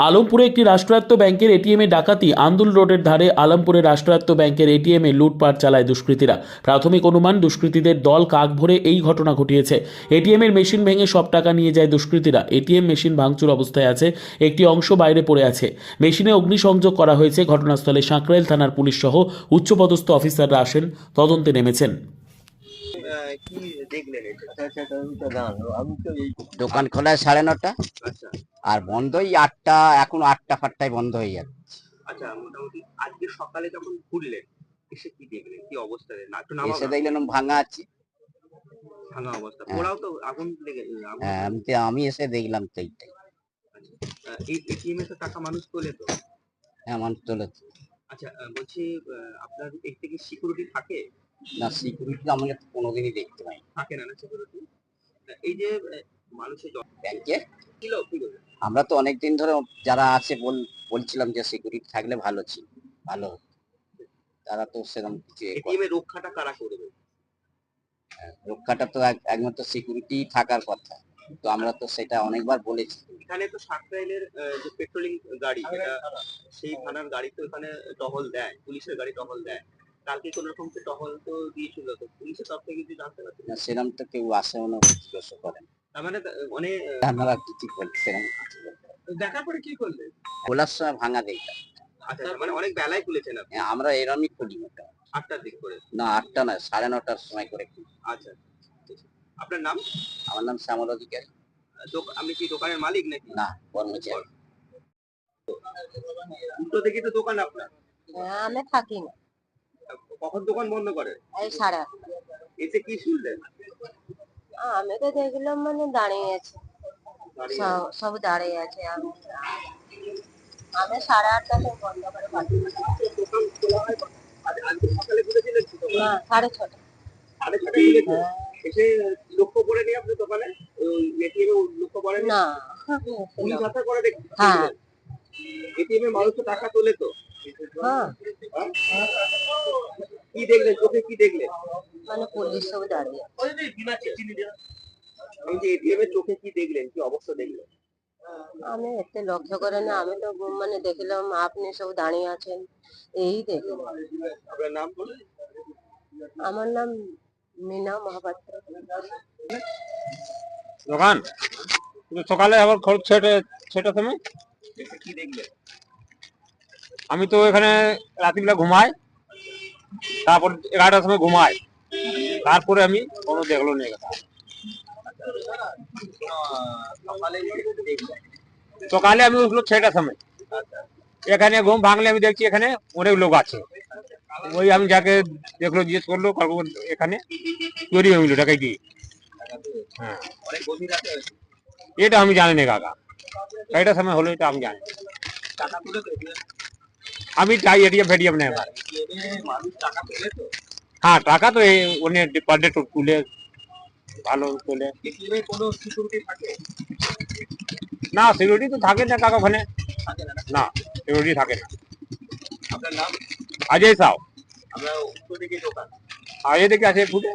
আলমপুরে একটি রাষ্ট্রায়ত্ত ব্যাংকের এটিএমে ডাকাতি। আন্দুল রোডের ধারে আলমপুরে রাষ্ট্রায়ত্ত ব্যাংকের এটিএমে লুটপাট চালায় দুষ্কৃতীরা। প্রাথমিক অনুমান দুষ্কৃতীদের দল কাক ভরে এই ঘটনা ঘটিয়েছে। এটিএমের মেশিন ভেঙে সব টাকা নিয়ে যায় দুষ্কৃতীরা। এটিএম মেশিন ভাঙচুর অবস্থায় আছে একটি অংশ বাইরে পড়ে আছে। মেশিনে অগ্নিসংযোগ করা হয়েছে ঘটনাস্থলে সাঁকরাইল থানার পুলিশ সহ উচ্চপদস্থ অফিসাররা আসেন তদন্তে নেমেছেন। আহ, কি দেখলেন এটা? আমি তো এই দোকান খোলা সাড়ে নটা। আচ্ছা। আর বন্ধই আটটা এখন আটটা ফাটটায় বন্ধ হয়ে যাচ্ছে। আচ্ছা মোটামুটি আজকে সকালে যখন খুললেন এসে কি দেখলেন? কি অবস্থা না একটু নামা এসে দেখলেন ভাঙা আছে। ভাঙা অবস্থা। হ্যাঁ। ওরাও তো আগুন লেগে হ্যাঁ, আমি তো- আমি এসে দেখলাম তো এইটাই। এই এটিএম এ তো টাকা মানুষ তোলে তো? হ্যাঁ মানুষ তোলে তো। আচ্ছা আহ, বলছি আহ, আপনার এর থেকে সিকিউরিটি থাকে? না সিকিউরিটি আমি তো কোনোদিনই দেখতে পাই থাকে না না সিকিউরিটি এই যে আহ, মানুষের জ- ব্যাংকে? ছিল কি বলবেন? আমরা তো অনেক দিন ধরে যারা আছে বল বলছিলাম যে সিকিউরিটি থাকলে ভালো ছিল ভালো তারা তো সেরকম কিছু রক্ষাটা কারা করবে? রক্ষাটা তো একমাত্র সিকিউরিটি থাকার কথা। তো আমরা তো সেটা অনেকবার বলেছি। এখানে তো সাকরাইলের আহ, যে পেট্রোলিং গাড়ি যেটা সেই থানার গাড়ি তো এখানে টহল দেয় পুলিশের গাড়ি টহল দেয়। কালকে কোন রকম তো টহল তো দিয়েছিল তো পুলিশের তরফ থেকে কিছু জানতে পারছেন না সেরকম তো কেউ আসেও না জিজ্ঞাসা করেন। তার মানে মানে আপনারা দেখার পরে কি করলেন খোলার সময় ভাঙা দেখলাম আচ্ছা মানে অনেক বেলায় খুলেছেন আপনি? হ্যাঁ, আমরা এরমই খুলি মোটা আটটার দিক করে। না আটটা না সাড়ে নটার সময় করে খুলি। আচ্ছা আপনার নাম? আমার নাম শ্যামল অধিকারী। আপনি কি দোকানের মালিক নাকি? না কর্মচারী। উল্টো দিকে তো দোকান আপনার। হ্যাঁ, আমি থাকি না। কখন দোকান বন্ধ করে? এই সাড়ে আটটা। এসে কি শুনলেন? আমি তো দেখলাম মানে দাঁড়িয়ে আছে। সব সব দাঁড়িয়ে আছে আমি। আমি সাড়ে আটটা থেকে বন্ধ করে পাঠিয়ে দোকান খোলা কখন? আজ- আজকে সকালে খুলেছিলেন কি দোকান? না সাড়ে ছটা। সাড়ে ছটায় খুলেছেন? হ্যাঁ, এসে লক্ষ্য করে নিয়ে দোকানে? এটিএম লক্ষ্য করেন না। দেখি হ্যাঁ। এটিএম এ মানুষ তো টাকা তোলে তো। হ্যাঁ হ্যাঁ? কি দেখলেন? চোখে কি দেখলেন? মানে পুলিশ সব দাঁড়িয়ে। আমি যে এটিএম এর চোখে কি দেখলেন? কি অবস্থা দেখলেন? আমি এতে লক্ষ্য করে না আমি তো মানে দেখলাম আপনি সব দাঁড়িয়ে আছেন এই দেখলাম। আপনার নাম বলুন। আমার নাম মিনা মহাপাত্র। দোকান সকালে আবার খোল ছেটে ছেটার সময় কি দেখলেন? আমি তো এখানে রাত্রিবেলা ঘুমাই তারপর এগারোটার সময় ঘুমাই। তারপরে আমি কোনো দেখল নেই সকালে আমি উঠল ছয়টার সময়। এখানে ঘুম ভাঙলে আমি দেখছি এখানে অনেক লোক আছে। ওই আমি যাকে দেখল, জিজ্ঞেস করল এখানে চুরি হয়ে গেলো দিয়ে হ্যাঁ। এটা আমি জানি না কাকা। ছয়টার সময় হলো এটা আমি জানি আমি চাই এটিএম, ফেটিএম নেই আমার। হ্যাঁ টাকা তো এই উনি পার ডে তুলে ভালো তোলে। না সিকিউরিটি তো থাকে না কাকা ওখানে। থাকে না সিকিউরিটি থাকে না। আপনার নাম? অজয় সাউ। আমরা উত্তর দিকে দোকান? আর এদিকে আছে ফুটে